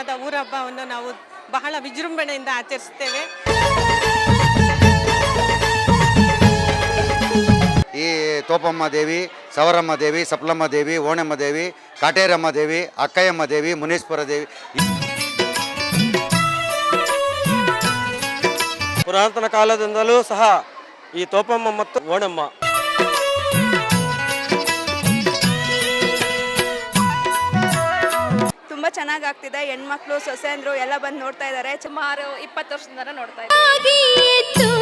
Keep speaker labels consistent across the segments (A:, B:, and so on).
A: ಗ್ರಾಮದ ಊರ ಹಬ್ಬವನ್ನು ನಾವು ಬಹಳ ವಿಜೃಂಭಣೆಯಿಂದ ಆಚರಿಸ್ತೇವೆ
B: ಈ ತೋಪಮ್ಮ ದೇವಿ ಸವರಮ್ಮ ದೇವಿ ಸಪ್ಲಮ್ಮ ದೇವಿ ಓಣಮ್ಮ ದೇವಿ ಕಾಟೇರಮ್ಮ ದೇವಿ ಅಕ್ಕಯ್ಯಮ್ಮ ದೇವಿ ಮುನೀಶ್ವರ ದೇವಿ.
C: ಪುರಾತನ ಕಾಲದಿಂದಲೂ ಸಹ ಈ ತೋಪಮ್ಮ ಮತ್ತು ಓಣಮ್ಮ
D: ಚೆನ್ನಾಗಿ ಆಗ್ತಿದೆ ಹೆಣ್ಮಕ್ಳು ಸೊಸೆಂದ್ರು ಎಲ್ಲ ಬಂದು ನೋಡ್ತಾ ಇದ್ದಾರೆ
E: ಸುಮಾರು ಇಪ್ಪತ್ತು ವರ್ಷದಿಂದ ನೋಡ್ತಾ ಇದ್ದೀವಿ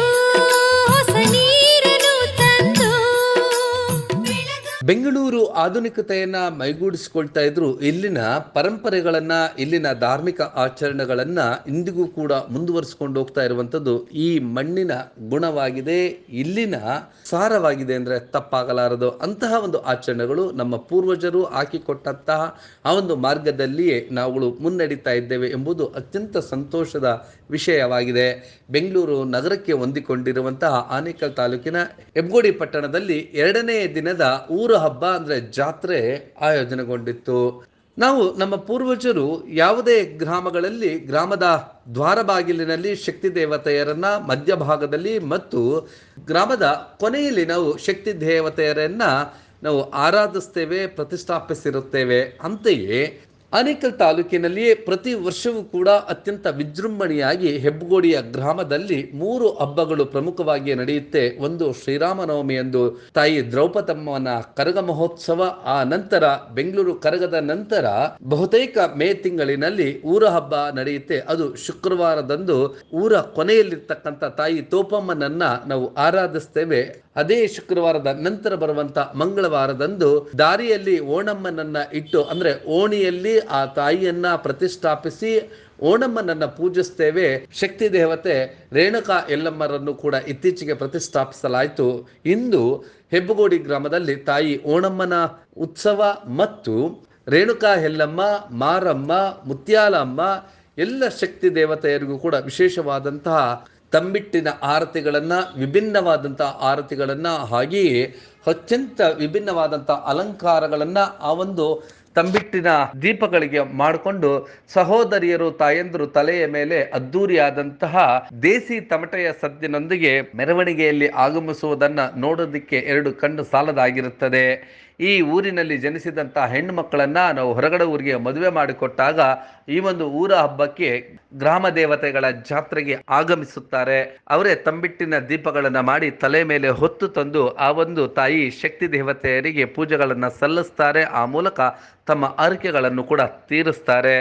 F: ಬೆಂಗಳೂರು ಆಧುನಿಕತೆಯನ್ನ ಮೈಗೂಡಿಸಿಕೊಳ್ತಾ ಇದ್ರು, ಇಲ್ಲಿನ ಪರಂಪರೆಗಳನ್ನ, ಇಲ್ಲಿನ ಧಾರ್ಮಿಕ ಆಚರಣೆಗಳನ್ನ ಇಂದಿಗೂ ಕೂಡ ಮುಂದುವರಿಸಿಕೊಂಡು ಹೋಗ್ತಾ ಇರುವಂಥದ್ದು ಈ ಮಣ್ಣಿನ ಗುಣವಾಗಿದೆ, ಇಲ್ಲಿನ ಸಾರವಾಗಿದೆ ಅಂದ್ರೆ ತಪ್ಪಾಗಲಾರದು. ಅಂತಹ ಒಂದು ಆಚರಣೆಗಳು ನಮ್ಮ ಪೂರ್ವಜರು ಹಾಕಿಕೊಟ್ಟಂತಹ ಆ ಒಂದು ಮಾರ್ಗದಲ್ಲಿಯೇ ನಾವುಗಳು ಮುನ್ನಡೀತಾ ಇದ್ದೇವೆ ಎಂಬುದು ಅತ್ಯಂತ ಸಂತೋಷದ ವಿಷಯವಾಗಿದೆ. ಬೆಂಗಳೂರು ನಗರಕ್ಕೆ ಹೊಂದಿಕೊಂಡಿರುವಂತಹ ಆನೇಕಲ್ ತಾಲೂಕಿನ ಹೆಬ್ಗೋಡಿ ಪಟ್ಟಣದಲ್ಲಿ ಎರಡನೇ ದಿನದ ಊರ ಹಬ್ಬ ಅಂದ್ರೆ ಜಾತ್ರೆ ಆಯೋಜನೆಗೊಂಡಿತ್ತು. ನಾವು ನಮ್ಮ ಪೂರ್ವಜರು ಯಾವುದೇ ಗ್ರಾಮಗಳಲ್ಲಿ ಗ್ರಾಮದ ದ್ವಾರ ಬಾಗಿಲಿನಲ್ಲಿ ಶಕ್ತಿ ದೇವತೆಯರನ್ನ ಮಧ್ಯಭಾಗದಲ್ಲಿ ಮತ್ತು ಗ್ರಾಮದ ಕೊನೆಯಲ್ಲಿ ನಾವು ಶಕ್ತಿ ದೇವತೆಯರನ್ನ ನಾವು ಆರಾಧಿಸ್ತೇವೆ, ಪ್ರತಿಷ್ಠಾಪಿಸಿರುತ್ತೇವೆ. ಅಂತೆಯೇ ಆನೇಕಲ್ ತಾಲೂಕಿನಲ್ಲಿಯೇ ಪ್ರತಿ ವರ್ಷವೂ ಕೂಡ ಅತ್ಯಂತ ವಿಜೃಂಭಣೆಯಾಗಿ ಹೆಬ್ಬಗೋಡಿಯ ಗ್ರಾಮದಲ್ಲಿ ಮೂರು ಹಬ್ಬಗಳು ಪ್ರಮುಖವಾಗಿ ನಡೆಯುತ್ತೆ. ಒಂದು ಶ್ರೀರಾಮನವಮಿ ಎಂದು ತಾಯಿ ದ್ರೌಪದಮ್ಮನ ಕರಗ ಮಹೋತ್ಸವ. ಆ ನಂತರ ಬೆಂಗಳೂರು ಕರಗದ ನಂತರ ಬಹುತೇಕ ಮೇ ತಿಂಗಳಿನಲ್ಲಿ ಊರ ಹಬ್ಬ ನಡೆಯುತ್ತೆ. ಅದು ಶುಕ್ರವಾರದಂದು ಊರ ಕೊನೆಯಲ್ಲಿರ್ತಕ್ಕಂಥ ತಾಯಿ ತೋಪಮ್ಮನನ್ನ ನಾವು ಆರಾಧಿಸ್ತೇವೆ. ಅದೇ ಶುಕ್ರವಾರದ ನಂತರ ಬರುವಂತ ಮಂಗಳವಾರದಂದು ದಾರಿಯಲ್ಲಿ ಓಣಮ್ಮನನ್ನ ಇಟ್ಟು ಅಂದ್ರೆ ಓಣಿಯಲ್ಲಿ ಆ ತಾಯಿಯನ್ನ ಪ್ರತಿಷ್ಠಾಪಿಸಿ ಓಣಮ್ಮನನ್ನ ಪೂಜಿಸ್ತೇವೆ. ಶಕ್ತಿ ದೇವತೆ ರೇಣುಕಾ ಎಲ್ಲಮ್ಮರನ್ನು ಕೂಡ ಇತ್ತೀಚೆಗೆ ಪ್ರತಿಷ್ಠಾಪಿಸಲಾಯಿತು. ಇಂದು ಹೆಬ್ಬಗೋಡಿ ಗ್ರಾಮದಲ್ಲಿ ತಾಯಿ ಓಣಮ್ಮನ ಉತ್ಸವ ಮತ್ತು ರೇಣುಕಾ ಎಲ್ಲಮ್ಮ ಮಾರಮ್ಮ, ಮುತ್ಯಾಲಮ್ಮ ಎಲ್ಲ ಶಕ್ತಿ ದೇವತೆಯರಿಗೂ ಕೂಡ ವಿಶೇಷವಾದಂತಹ ತಂಬಿಟ್ಟಿನ ಆರತಿಗಳನ್ನ ವಿಭಿನ್ನವಾದಂತಹ ಆರತಿಗಳನ್ನ ಹಾಗೆಯೇ ಅತ್ಯಂತ ವಿಭಿನ್ನವಾದಂತಹ ಅಲಂಕಾರಗಳನ್ನ ಆ ಒಂದು ತಂಬಿಟ್ಟಿನ ದೀಪಗಳಿಗೆ ಮಾಡಿಕೊಂಡು ಸಹೋದರಿಯರು, ತಾಯಂದರು ತಲೆಯ ಮೇಲೆ ಅದ್ದೂರಿಯಾದಂತಹ ದೇಸಿ ತಮಟೆಯ ಸದ್ದಿನೊಂದಿಗೆ ಮೆರವಣಿಗೆಯಲ್ಲಿ ಆಗಮಿಸುವುದನ್ನ ನೋಡೋದಿಕ್ಕೆ ಎರಡು ಕಣ್ಣು ಸಾಲದಾಗಿರುತ್ತದೆ. ಈ ಊರಿನಲ್ಲಿ ಜನಿಸಿದಂಥ ಹೆಣ್ಣು ಮಕ್ಕಳನ್ನು ನಾವು ಹೊರಗಡೆ ಊರಿಗೆ ಮದುವೆ ಮಾಡಿಕೊಟ್ಟಾಗ ಈ ಒಂದು ಊರ ಹಬ್ಬಕ್ಕೆ ಗ್ರಾಮ ದೇವತೆಗಳ ಜಾತ್ರೆಗೆ ಆಗಮಿಸುತ್ತಾರೆ. ಅವರೇ ತಂಬಿಟ್ಟಿನ ದೀಪಗಳನ್ನು ಮಾಡಿ ತಲೆ ಮೇಲೆ ಹೊತ್ತು ತಂದು ಆ ಒಂದು ತಾಯಿ ಶಕ್ತಿ ದೇವತೆಯರಿಗೆ ಪೂಜೆಗಳನ್ನು ಸಲ್ಲಿಸ್ತಾರೆ. ಆ ಮೂಲಕ ತಮ್ಮ ಅರಿಕೆಗಳನ್ನು ಕೂಡ ತೀರಿಸ್ತಾರೆ.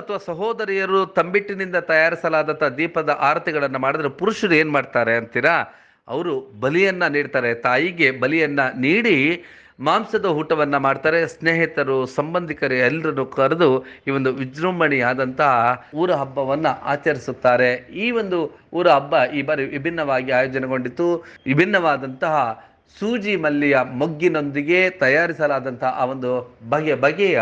F: ಅಥವಾ ಸಹೋದರಿಯರು ತಂಬಿಟ್ಟಿನಿಂದ ತಯಾರಿಸಲಾದಂಥ ದೀಪದ ಆರತಿಗಳನ್ನು ಮಾಡಿದ್ರೆ ಪುರುಷರು ಏನು ಮಾಡ್ತಾರೆ ಅಂತೀರಾ? ಅವರು ಬಲಿಯನ್ನು ನೀಡ್ತಾರೆ. ತಾಯಿಗೆ ಬಲಿಯನ್ನು ನೀಡಿ ಮಾಂಸದ ಊಟವನ್ನು ಮಾಡ್ತಾರೆ. ಸ್ನೇಹಿತರು, ಸಂಬಂಧಿಕರು ಎಲ್ಲರನ್ನು ಕರೆದು ಈ ಒಂದು ವಿಜೃಂಭಣೆಯಾದಂತಹ ಊರ ಹಬ್ಬವನ್ನು ಆಚರಿಸುತ್ತಾರೆ. ಈ ಒಂದು ಊರ ಹಬ್ಬ ಈ ಬಾರಿ ವಿಭಿನ್ನವಾಗಿ ಆಯೋಜನೆಗೊಂಡಿತು ವಿಭಿನ್ನವಾದಂತಹ ಸೂಜಿ ಮಲ್ಲಿಯ ಮೊಗ್ಗಿನೊಂದಿಗೆ ತಯಾರಿಸಲಾದಂಥ ಆ ಒಂದು ಬಗೆ ಬಗೆಯ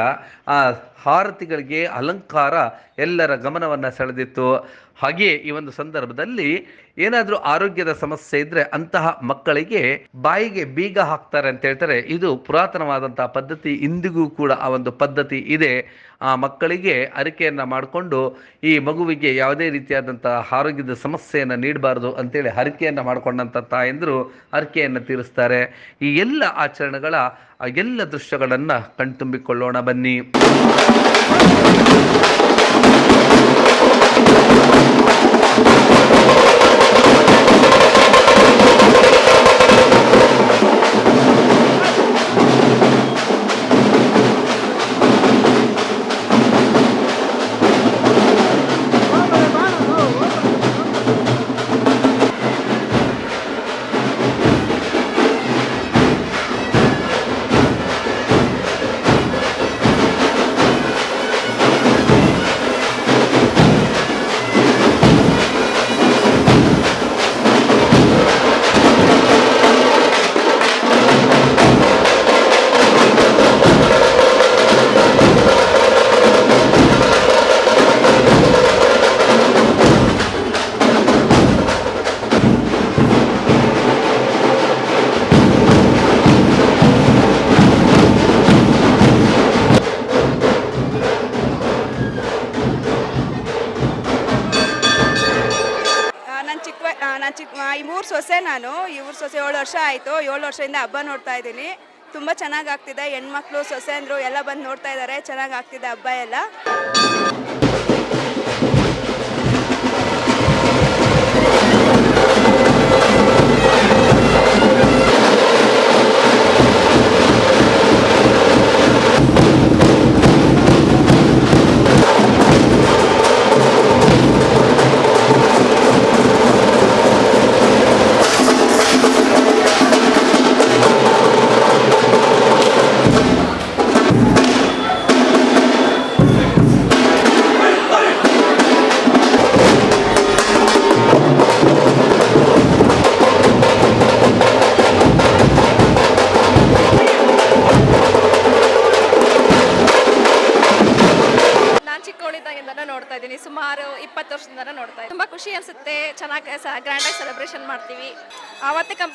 F: ಆ ಹಾರತಿಗಳಿಗೆ ಅಲಂಕಾರ ಎಲ್ಲರ ಗಮನವನ್ನು ಸೆಳೆದಿತ್ತು. ಹಾಗೆಯೇ ಈ ಒಂದು ಸಂದರ್ಭದಲ್ಲಿ ಏನಾದರೂ ಆರೋಗ್ಯದ ಸಮಸ್ಯೆ ಇದ್ರೆ ಅಂತಹ ಮಕ್ಕಳಿಗೆ ಬಾಯಿಗೆ ಬೀಗ ಹಾಕ್ತಾರೆ ಅಂತ ಹೇಳ್ತಾರೆ. ಇದು ಪುರಾತನವಾದಂತಹ ಪದ್ಧತಿ, ಇಂದಿಗೂ ಕೂಡ ಆ ಒಂದು ಪದ್ಧತಿ ಇದೆ. ಆ ಮಕ್ಕಳಿಗೆ ಅರಿಕೆಯನ್ನ ಮಾಡಿಕೊಂಡು ಈ ಮಗುವಿಗೆ ಯಾವುದೇ ರೀತಿಯಾದಂತಹ ಆರೋಗ್ಯದ ಸಮಸ್ಯೆಯನ್ನು ನೀಡಬಾರದು ಅಂತೇಳಿ ಹರಕೆಯನ್ನು ಮಾಡಿಕೊಂಡಂಥ ತಾಯಂದರು ಹರಕೆಯನ್ನು ತೀರಿಸ್ತಾರೆ. ಈ ಎಲ್ಲ ಆಚರಣೆಗಳ ಎಲ್ಲ ದೃಶ್ಯಗಳನ್ನು ಕಣ್ತುಂಬಿಕೊಳ್ಳೋಣ ಬನ್ನಿ.
D: ವರ್ಷದಿಂದ ಹಬ್ಬ ನೋಡ್ತಾ ಇದ್ದೀನಿ. ತುಂಬ ಚೆನ್ನಾಗಿ ಆಗ್ತಿದೆ. ಹೆಣ್ಮಕ್ಳು ಸೊಸೆಂದರು ಎಲ್ಲ ಬಂದು ನೋಡ್ತಾ ಇದ್ದಾರೆ ಚೆನ್ನಾಗಿ ಆಗ್ತಿದೆ ಹಬ್ಬ ಎಲ್ಲ.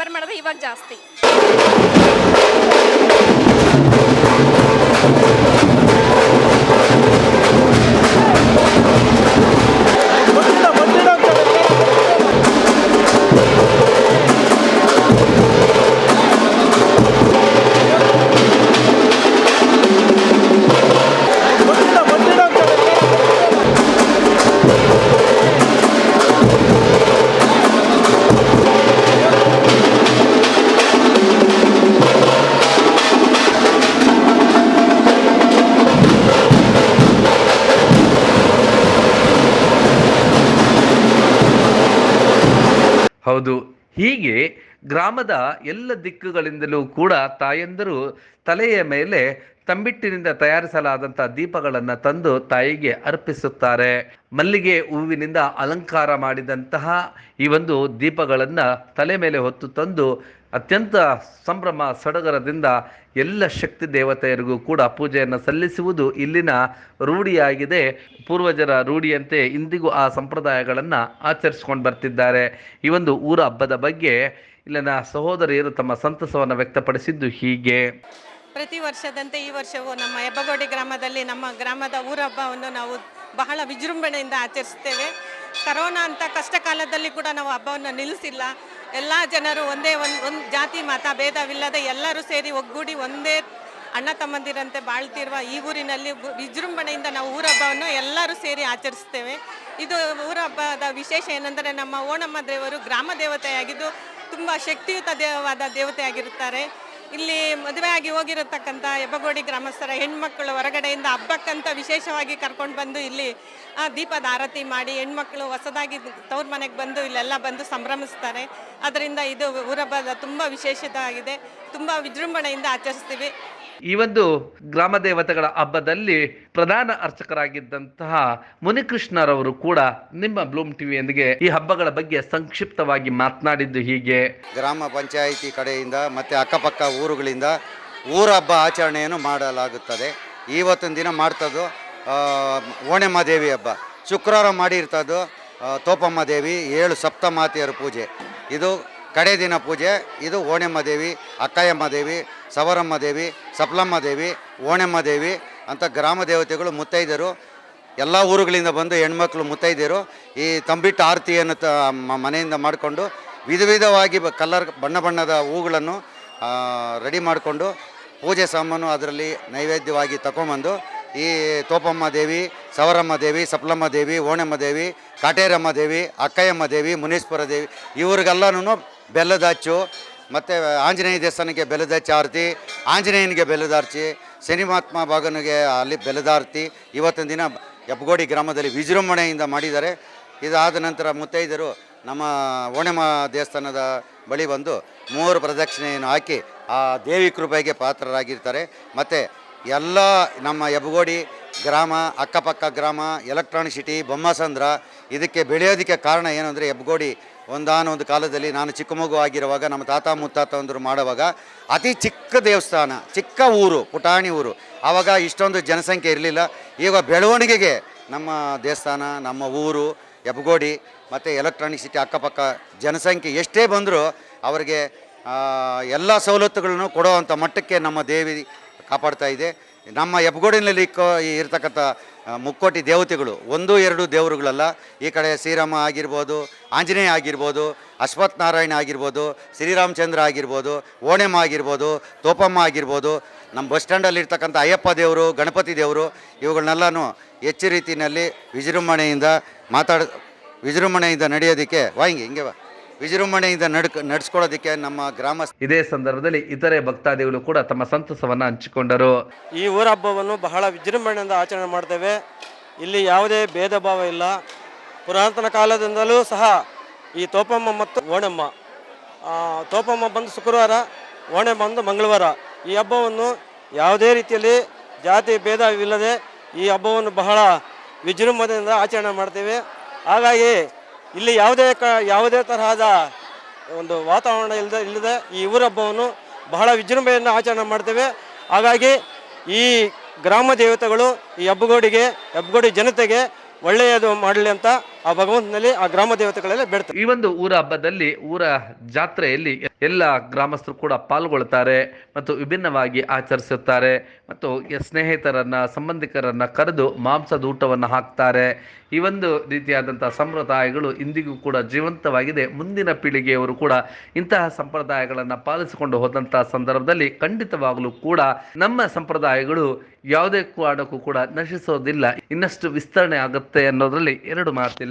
E: ಮಾಡಿದ್ರೆ ಇವಾಗ ಜಾಸ್ತಿ.
F: ಹೌದು. ಹೀಗೆ ಗ್ರಾಮದ ಎಲ್ಲ ದಿಕ್ಕುಗಳಿಂದಲೂ ಕೂಡ ತಾಯಂದರು ತಲೆಯ ಮೇಲೆ ತಂಬಿಟ್ಟಿನಿಂದ ತಯಾರಿಸಲಾದಂಥ ದೀಪಗಳನ್ನು ತಂದು ತಾಯಿಗೆ ಅರ್ಪಿಸುತ್ತಾರೆ. ಮಲ್ಲಿಗೆ ಹೂವಿನಿಂದ ಅಲಂಕಾರ ಮಾಡಿದಂತಹ ಈ ಒಂದು ದೀಪಗಳನ್ನು ತಲೆ ಮೇಲೆ ಹೊತ್ತು ತಂದು ಅತ್ಯಂತ ಸಂಭ್ರಮ ಸಡಗರದಿಂದ ಎಲ್ಲ ಶಕ್ತಿ ದೇವತೆಯರಿಗೂ ಕೂಡ ಪೂಜೆಯನ್ನು ಸಲ್ಲಿಸುವುದು ಇಲ್ಲಿನ ರೂಢಿಯಾಗಿದೆ. ಪೂರ್ವಜರ ರೂಢಿಯಂತೆ ಇಂದಿಗೂ ಆ ಸಂಪ್ರದಾಯಗಳನ್ನು ಆಚರಿಸ್ಕೊಂಡು ಬರ್ತಿದ್ದಾರೆ. ಈ ಒಂದು ಊರ ಹಬ್ಬದ ಬಗ್ಗೆ ಇಲ್ಲಿನ ಸಹೋದರಿಯರು ತಮ್ಮ ಸಂತಸವನ್ನು ವ್ಯಕ್ತಪಡಿಸಿದ್ದು ಹೀಗೆ.
A: ಪ್ರತಿ ವರ್ಷದಂತೆ ಈ ವರ್ಷವೂ ನಮ್ಮ ಹೆಬ್ಬಗೋಡಿ ಗ್ರಾಮದಲ್ಲಿ ನಮ್ಮ ಗ್ರಾಮದ ಊರ ಹಬ್ಬವನ್ನು ನಾವು ಬಹಳ ವಿಜೃಂಭಣೆಯಿಂದ ಆಚರಿಸ್ತೇವೆ ಕರೋನಾ ಅಂತ ಕಷ್ಟ ಕಾಲದಲ್ಲಿ ಕೂಡ ನಾವು ಹಬ್ಬವನ್ನು ನಿಲ್ಲಿಸಿಲ್ಲ. ಎಲ್ಲ ಜನರು ಒಂದೇ ಒಂದು ಒಂದು ಜಾತಿ, ಮತ, ಭೇದವಿಲ್ಲದೆ ಎಲ್ಲರೂ ಸೇರಿ ಒಗ್ಗೂಡಿ ಒಂದೇ ಅಣ್ಣ ತಮ್ಮಂದಿರಂತೆ ಬಾಳ್ತಿರುವ ಈ ಊರಿನಲ್ಲಿ ವಿಜೃಂಭಣೆಯಿಂದ ನಾವು ಊರ ಹಬ್ಬವನ್ನು ಎಲ್ಲರೂ ಸೇರಿ ಆಚರಿಸ್ತೇವೆ ಇದು ಊರ ಹಬ್ಬದ ವಿಶೇಷ ಏನೆಂದರೆ ನಮ್ಮ ಓಣಮ್ಮ ದೇವರು ಗ್ರಾಮ ದೇವತೆಯಾಗಿದ್ದು, ತುಂಬ ಶಕ್ತಿಯುತ ದೇವವಾದ ದೇವತೆಯಾಗಿರುತ್ತಾರೆ. ಇಲ್ಲಿ ಮದುವೆ ಆಗಿ ಹೋಗಿರತಕ್ಕಂಥ ಹೆಬ್ಬಗೋಡಿ ಗ್ರಾಮಸ್ಥರ ಹೆಣ್ಮಕ್ಳು ಹೊರಗಡೆಯಿಂದ ಹಬ್ಬಕ್ಕಂತ ವಿಶೇಷವಾಗಿ ಕರ್ಕೊಂಡು ಬಂದು ಇಲ್ಲಿ ದೀಪದ ಆರತಿ ಮಾಡಿ ಹೆಣ್ಮಕ್ಳು ಹೊಸದಾಗಿ ತವ್ರ ಮನೆಗೆ ಬಂದು ಇಲ್ಲೆಲ್ಲ ಬಂದು ಸಂಭ್ರಮಿಸ್ತಾರೆ. ಅದರಿಂದ ಇದು ಊರಬ್ಬದ ತುಂಬ ವಿಶೇಷವಾಗಿದೆ ತುಂಬ ವಿಜೃಂಭಣೆಯಿಂದ ಆಚರಿಸ್ತೀವಿ.
F: ಈ ಒಂದು ಗ್ರಾಮ ದೇವತೆಗಳ ಹಬ್ಬದಲ್ಲಿ ಪ್ರಧಾನ ಅರ್ಚಕರಾಗಿದ್ದಂತಹ ಮುನಿಕೃಷ್ಣರವರು ಕೂಡ ನಿಮ್ಮ ಬ್ಲೂಮ್ ಟಿವಿಯೊಂದಿಗೆ ಈ ಹಬ್ಬಗಳ ಬಗ್ಗೆ ಸಂಕ್ಷಿಪ್ತವಾಗಿ ಮಾತನಾಡಿದ್ದು ಹೀಗೆ.
B: ಗ್ರಾಮ ಪಂಚಾಯಿತಿ ಕಡೆಯಿಂದ ಮತ್ತು ಅಕ್ಕಪಕ್ಕ ಊರುಗಳಿಂದ ಊರ ಹಬ್ಬ ಆಚರಣೆಯನ್ನು ಮಾಡಲಾಗುತ್ತದೆ. ಇವತ್ತಿನ ದಿನ ಮಾಡ್ತದ್ದು ಓಣೆಮ್ಮ ದೇವಿ ಹಬ್ಬ. ಶುಕ್ರವಾರ ಮಾಡಿರ್ತದ್ದು ತೋಪಮ್ಮ ದೇವಿ, ಏಳು ಸಪ್ತಮಾತೆಯರ ಪೂಜೆ. ಇದು ಕಡೆ ದಿನ ಪೂಜೆ, ಇದು ಓಣೆಮ್ಮ ದೇವಿ, ಅಕ್ಕಯ್ಯಮ್ಮ ದೇವಿ ಸವರಮ್ಮ ದೇವಿ, ಸಪ್ಲಮ್ಮ ದೇವಿ, ಓಣೆಮ್ಮ ದೇವಿ ಅಂತ ಗ್ರಾಮ ದೇವತೆಗಳು ಮುತ್ತೈದರು ಎಲ್ಲ ಊರುಗಳಿಂದ ಬಂದು ಹೆಣ್ಮಕ್ಳು ಮುತ್ತೈದೆಯರು. ಈ ತಂಬಿಟ್ಟು ಆರತಿಯನ್ನು ತ ಮನೆಯಿಂದ ಮಾಡಿಕೊಂಡು ವಿಧ ವಿಧವಾಗಿ ಕಲರ್, ಬಣ್ಣ ಬಣ್ಣದ ಹೂಗಳನ್ನು ರೆಡಿ ಮಾಡಿಕೊಂಡು ಪೂಜೆ ಸಾಮಾನು ಅದರಲ್ಲಿ ನೈವೇದ್ಯವಾಗಿ ತಗೊಂಬಂದು ಈ ತೋಪಮ್ಮ ದೇವಿ, ಸವರಮ್ಮ ದೇವಿ, ಸಪ್ಲಮ್ಮ ದೇವಿ, ಓಣೆಮ್ಮ ದೇವಿ, ಕಾಟೇರಮ್ಮ ದೇವಿ, ಅಕ್ಕಯ್ಯಮ್ಮ ದೇವಿ, ಮುನೀಶ್ವರ ದೇವಿ ಇವ್ರಿಗೆಲ್ಲನೂ ಬೆಲ್ಲದಾಚು ಮತ್ತು ಆಂಜನೇಯ ದೇವಸ್ಥಾನಕ್ಕೆ ಬೆಲೆದ ಚಾರ್ತಿ, ಆಂಜನೇಯನಿಗೆ ಬೆಲೆದಾರ್ಚಿ, ಸಿನಿಮಾತ್ಮ ಭಾಗನಿಗೆ ಅಲ್ಲಿ ಬೆಲೆದಾರ್ತಿ. ಇವತ್ತಿನ ದಿನ ಹೆಬ್ಬಗೋಡಿ ಗ್ರಾಮದಲ್ಲಿ ವಿಜೃಂಭಣೆಯಿಂದ ಮಾಡಿದ್ದಾರೆ. ಇದಾದ ನಂತರ ಮುತ್ತೈದರು ನಮ್ಮ ಓಣೆಮ ದೇವಸ್ಥಾನದ ಬಳಿ ಬಂದು ಮೂರು ಪ್ರದಕ್ಷಿಣೆಯನ್ನು ಹಾಕಿ ಆ ದೇವಿ ಕೃಪೆಗೆ ಪಾತ್ರರಾಗಿರ್ತಾರೆ. ಮತ್ತು ಎಲ್ಲ ನಮ್ಮ ಹೆಬ್ಬಗೋಡಿ ಗ್ರಾಮ, ಅಕ್ಕಪಕ್ಕ ಗ್ರಾಮ, ಎಲೆಕ್ಟ್ರಾನಿಕ್ ಸಿಟಿ ಬೊಮ್ಮಸಂದ್ರ ಇದಕ್ಕೆ ಬೆಳೆಯೋದಕ್ಕೆ ಕಾರಣ ಏನು ಅಂದರೆ ಹೆಬ್ಬಗೋಡಿ ಒಂದಾನೊಂದು ಕಾಲದಲ್ಲಿ ನಾನು ಚಿಕ್ಕ ಮಗು ಆಗಿರುವಾಗ ನಮ್ಮ ತಾತ ಮುತ್ತಾತಂದರು ಮಾಡುವಾಗ ಅತಿ ಚಿಕ್ಕ ದೇವಸ್ಥಾನ, ಚಿಕ್ಕ ಊರು, ಪುಟಾಣಿ ಊರು. ಆವಾಗ ಇಷ್ಟೊಂದು ಜನಸಂಖ್ಯೆ ಇರಲಿಲ್ಲ. ಈಗ ಬೆಳವಣಿಗೆಗೆ ನಮ್ಮ ದೇವಸ್ಥಾನ, ನಮ್ಮ ಊರು ಎಬ್ಗೋಡಿ ಮತ್ತು ಎಲೆಕ್ಟ್ರಾನಿಕ್ ಸಿಟಿ ಅಕ್ಕಪಕ್ಕ ಜನಸಂಖ್ಯೆ ಎಷ್ಟೇ ಬಂದರೂ ಅವರಿಗೆ ಎಲ್ಲ ಸವಲತ್ತುಗಳನ್ನು ಕೊಡುವಂಥ ಮಟ್ಟಕ್ಕೆ ನಮ್ಮ ದೇವಿ ಕಾಪಾಡ್ತಾ ಇದೆ. ನಮ್ಮ ಹೆಬ್ಬಗೋಡಿನಲ್ಲಿ ಕೋ ಇರ್ತಕ್ಕಂಥ ಮುಕ್ಕೋಟಿ ದೇವತೆಗಳು, ಒಂದು ಎರಡು ದೇವರುಗಳಲ್ಲ. ಈ ಕಡೆ ಶ್ರೀರಾಮ ಆಗಿರ್ಬೋದು, ಆಂಜನೇಯ ಆಗಿರ್ಬೋದು, ಅಶ್ವತ್ಥನಾರಾಯಣ ಆಗಿರ್ಬೋದು, ಶ್ರೀರಾಮಚಂದ್ರ ಆಗಿರ್ಬೋದು, ಓಣೆಮ್ಮ ಆಗಿರ್ಬೋದು, ತೋಪಮ್ಮ ಆಗಿರ್ಬೋದು, ನಮ್ಮ ಬಸ್ ಸ್ಟ್ಯಾಂಡಲ್ಲಿ ಇರ್ತಕ್ಕಂಥ ಅಯ್ಯಪ್ಪ ದೇವರು, ಗಣಪತಿ ದೇವರು, ಇವುಗಳನ್ನೆಲ್ಲನೂ ಹೆಚ್ಚು ರೀತಿಯಲ್ಲಿ ವಿಜೃಂಭಣೆಯಿಂದ ಮಾತಾಡ, ವಿಜೃಂಭಣೆಯಿಂದ ನಡೆಯೋದಕ್ಕೆ ವಾ ಹಿಂಗೆ ಬಾ ವಿಜೃಂಭಣೆಯಿಂದ ನಡ್ಕ ನಡೆಸ್ಕೊಳ್ಳೋದಕ್ಕೆ ನಮ್ಮ ಗ್ರಾಮ
F: ಇದೇ ಸಂದರ್ಭದಲ್ಲಿ ಇತರೆ ಭಕ್ತಾದಿಗಳು ಕೂಡ ತಮ್ಮ ಸಂತಸವನ್ನ ಹಂಚಿಕೊಂಡರು.
C: ಈ ಊರ ಹಬ್ಬವನ್ನು ಬಹಳ ವಿಜೃಂಭಣೆಯಿಂದ ಆಚರಣೆ ಮಾಡ್ತೇವೆ. ಇಲ್ಲಿ ಯಾವುದೇ ಭೇದ ಭಾವ ಇಲ್ಲ. ಪುರಾತನ ಕಾಲದಿಂದಲೂ ಸಹ ಈ ತೋಪಮ್ಮ ಮತ್ತು ಓಣಮ್ಮ ಆ, ತೋಪಮ್ಮ ಬಂದು ಶುಕ್ರವಾರ ಓಣೆ ಬಂದು ಮಂಗಳವಾರ. ಈ ಹಬ್ಬವನ್ನು ಯಾವುದೇ ರೀತಿಯಲ್ಲಿ ಜಾತಿ ಭೇದವಿಲ್ಲದೆ ಈ ಹಬ್ಬವನ್ನು ಬಹಳ ವಿಜೃಂಭಣೆಯಿಂದ ಆಚರಣೆ ಮಾಡ್ತೇವೆ. ಹಾಗಾಗಿ ಇಲ್ಲಿ ಯಾವುದೇ ಕ, ಯಾವುದೇ ತರಹದ ಒಂದು ವಾತಾವರಣ ಇಲ್ಲದೆ ಇಲ್ಲದೆ ಈ ಊರ ಹಬ್ಬವನ್ನು ಬಹಳ ವಿಜೃಂಭಣೆಯಿಂದ ಆಚರಣೆ ಮಾಡ್ತೇವೆ. ಹಾಗಾಗಿ ಈ ಗ್ರಾಮ ದೇವತೆಗಳು ಈ ಹಬ್ಬಗೋಡಿಗೆ, ಹಬ್ಬಗೋಡಿ ಜನತೆಗೆ ಒಳ್ಳೆಯದು ಮಾಡಲಿ ಅಂತ ಆ ಭಗವಂತನಲ್ಲಿ, ಆ ಗ್ರಾಮ ದೇವತೆಗಳೆಲ್ಲ ಬೇಡ್ತಾರೆ.
F: ಈ ಒಂದು ಊರ ಹಬ್ಬದಲ್ಲಿ, ಊರ ಜಾತ್ರೆಯಲ್ಲಿ ಎಲ್ಲ ಗ್ರಾಮಸ್ಥರು ಕೂಡ ಪಾಲ್ಗೊಳ್ತಾರೆ ಮತ್ತು ವಿಭಿನ್ನವಾಗಿ ಆಚರಿಸುತ್ತಾರೆ. ಮತ್ತು ಸ್ನೇಹಿತರನ್ನ, ಸಂಬಂಧಿಕರನ್ನ ಕರೆದು ಮಾಂಸದ ಊಟವನ್ನು ಹಾಕ್ತಾರೆ. ಈ ಒಂದು ರೀತಿಯಾದಂತಹ ಸಂಪ್ರದಾಯಗಳು ಇಂದಿಗೂ ಕೂಡ ಜೀವಂತವಾಗಿದೆ. ಮುಂದಿನ ಪೀಳಿಗೆಯವರು ಕೂಡ ಇಂತಹ ಸಂಪ್ರದಾಯಗಳನ್ನು ಪಾಲಿಸಿಕೊಂಡು ಹೋದಂತಹ ಸಂದರ್ಭದಲ್ಲಿ ಖಂಡಿತವಾಗಲೂ ಕೂಡ ನಮ್ಮ ಸಂಪ್ರದಾಯಗಳು ಯಾವುದೇ ಕಾರಣಕ್ಕೂ ಕೂಡ ನಶಿಸೋದಿಲ್ಲ. ಇನ್ನಷ್ಟು ವಿಸ್ತರಣೆ ಆಗುತ್ತೆ ಅನ್ನೋದ್ರಲ್ಲಿ ಎರಡು ಮಾತಿಲ್ಲ.